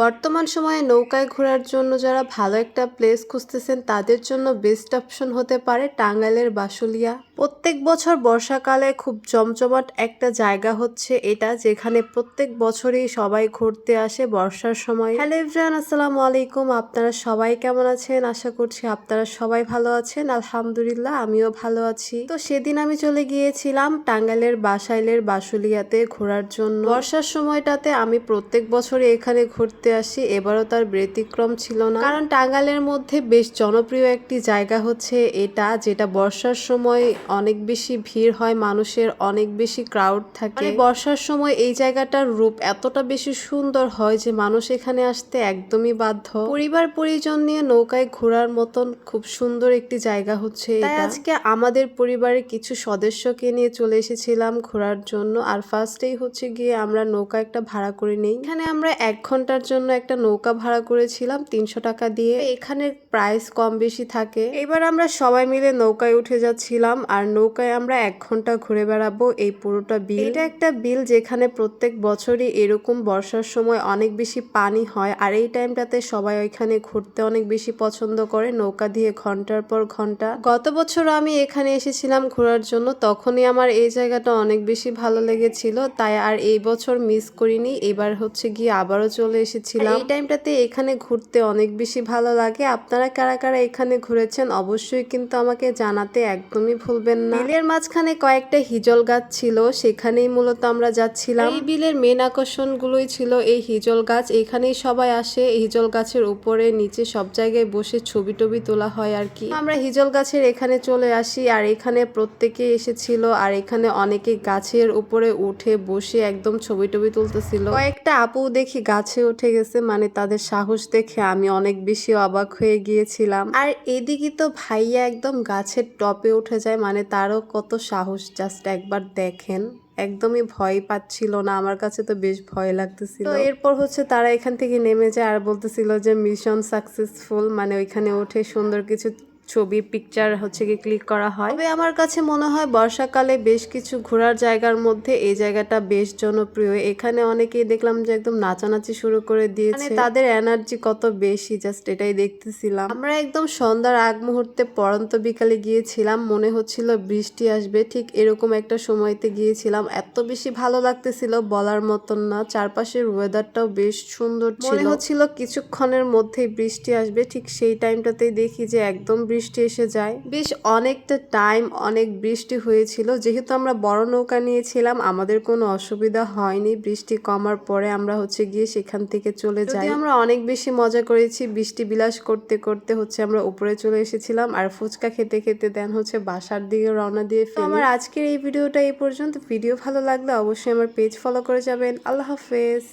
বর্তমান সময়ে নৌকায় ঘোরার জন্য যারা ভালো একটা প্লেস খুঁজতেছেন, তাদের জন্য বেস্ট অপশন হতে পারে টাঙ্গাইলের বাসুলিয়া। প্রত্যেক বছর বর্ষাকালে খুব জমজমাট একটা জায়গা হচ্ছে এটা, যেখানে প্রত্যেক বছরই সবাই ঘুরতে আসে বর্ষার সময়। হ্যালো এভরিওয়ান আসসালামু আলাইকুম। আপনারা সবাই কেমন আছেন? আশা করছি আপনারা সবাই ভালো আছেন। আলহামদুলিল্লাহ, আমিও ভালো আছি। তো সেদিন আমি চলে গিয়েছিলাম টাঙ্গাইলের বাসাইলের বাসুলিয়াতে ঘোরার জন্য। বর্ষার সময়টাতে আমি প্রত্যেক বছরই এখানে ঘুরতে আসি, এবারও তার ব্যতিক্রম ছিল না। কারণ টাঙ্গাইলের মধ্যে বেশ জনপ্রিয় একটি জায়গা হচ্ছে এটা, যেটা বর্ষার সময় অনেক বেশি ভিড় হয় মানুষের অনেক বেশি ক্রাউড থাকে। মানে বর্ষার সময় এই জায়গাটার রূপ এতটা বেশি সুন্দর হয় যে মানুষ এখানে আসতে একদমই বাধ্য। পরিবার পরিজন নিয়ে নৌকায় ঘোরার মতন খুব সুন্দর একটি জায়গা হচ্ছে তাই আজকে আমাদের পরিবারের কিছু সদস্যকে নিয়ে চলে এসেছিলাম ঘোরার জন্য আর ফার্স্টেই হচ্ছে গিয়ে আমরা নৌকা একটা ভাড়া করে নেই। এখানে আমরা এক ঘণ্টার জন্য একটা নৌকা ভাড়া করেছিলাম তিনশো টাকা দিয়ে। এখানে প্রাইস কম বেশি থাকে। এবার আমরা সবাই মিলে নৌকায় উঠে যাচ্ছিলাম আর নৌকায় আমরা এক ঘণ্টা ঘুরে বেড়াবো, এই পুরোটা বিল। এটা একটা বিল যেখানে প্রত্যেক বছরই এরকম বর্ষার সময় অনেক বেশি পানি হয়, আর এই টাইমটাতে সবাই ওইখানে ঘুরতে অনেক বেশি পছন্দ করে, নৌকা দিয়ে ঘণ্টার পর ঘণ্টা। গত বছর আমি এখানে এসেছিলাম ঘোরার জন্য, তখনই আমার এই জায়গাটা অনেক বেশি ভালো লেগেছিল, তাই আর এই বছর মিস করিনি, এবার হচ্ছে গিয়ে আবারও চলে এসেছিলাম। এই টাইমটাতে এখানে ঘুরতে অনেক বেশি ভালো লাগে, আপনারা কারা কারা এখানে ঘুরেছেন অবশ্যই কিন্তু আমাকে জানাতে একদমই ভুলবেন না। বিলের মাঝখানে কয়েকটা হিজল গাছ ছিল সেখানেই মূলত আমরা যাচ্ছিলাম। এই বিলের মেন আকর্ষণগুলোই ছিল এই হিজল গাছ। এখানেই সবাই আসে হিজল গাছের উপরে নিচে সব জায়গায় বসে ছবি টবি তোলা হয় আর কি। আমরা হিজল গাছের এখানে চলে আসি আর এখানে প্রত্যেকে এসেছিল আর এখানে অনেকে গাছের উপরে উঠে বসে একদম ছবি টবি তুলতেছিল। কয়েকটা আপু দেখি গাছে উঠে গেছে মানে তাদের সাহস দেখে আমি অনেক বেশি অবাক হয়ে গিয়েছিলাম। আর এদিকে তো ভাইয়া একদম গাছের টপে উঠে যায় মানে তারও কত সাহস জাস্ট একবার দেখেন। একদমই ভয় পাচ্ছিল না, আমার কাছে তো বেশ ভয় লাগতেছিল। এরপর হচ্ছে তারা এখান থেকে নেমে যায় আর বলতেছিল যে মিশন সাকসেসফুল মানে ওইখানে উঠে সুন্দর কিছু ছবি পিকচার হচ্ছে কি ক্লিক করা হয়। তবে আমার কাছে মনে হয় বর্ষাকালে বেশ কিছু ঘোরার জায়গার মধ্যে এই জায়গাটা বেশ জনপ্রিয়। এখানে অনেকেই দেখলাম যে একদম নাচানাচি শুরু করে দিয়েছে। মানে তাদের এনার্জি কত বেশি জাস্ট এটাই দেখতেছিলাম। আমরা একদম সন্ধ্যার আগ মুহূর্তে পরন্ত বিকালে গিয়েছিলাম মনে হচ্ছিল বৃষ্টি আসবে ঠিক এরকম একটা সময়তে গিয়েছিলাম। এত বেশি ভালো লাগতেছিল বলার মতন না চারপাশের ওয়েদারটাও বেশ সুন্দর ছিল। মনে হচ্ছিল কিছুক্ষণের মধ্যেই বৃষ্টি আসবে ঠিক সেই টাইমটাতেই দেখি যে একদম বৃষ্টি এসে যায়। বেশ অনেকটা টাইম অনেক বৃষ্টি হয়েছিল। যেহেতু আমরা বড় নৌকা নিয়েছিলাম আমাদের কোনো অসুবিধা হয়নি। বৃষ্টি কমার পরে আমরা হচ্ছে গিয়ে সেখান থেকে চলে যাই। আমরা অনেক বেশি মজা করেছি। বৃষ্টি বিলাস করতে করতে হচ্ছে আমরা উপরে চলে এসেছিলাম। আর ফুচকা খেতে খেতে দেন হচ্ছে বাসার দিকে রওনা দিয়ে ফেলি। আমার আজকের এই ভিডিওটা এই পর্যন্ত। ভিডিও ভালো লাগলে অবশ্যই আমার পেজ ফলো করে যাবেন। আল্লাহ হাফেজ।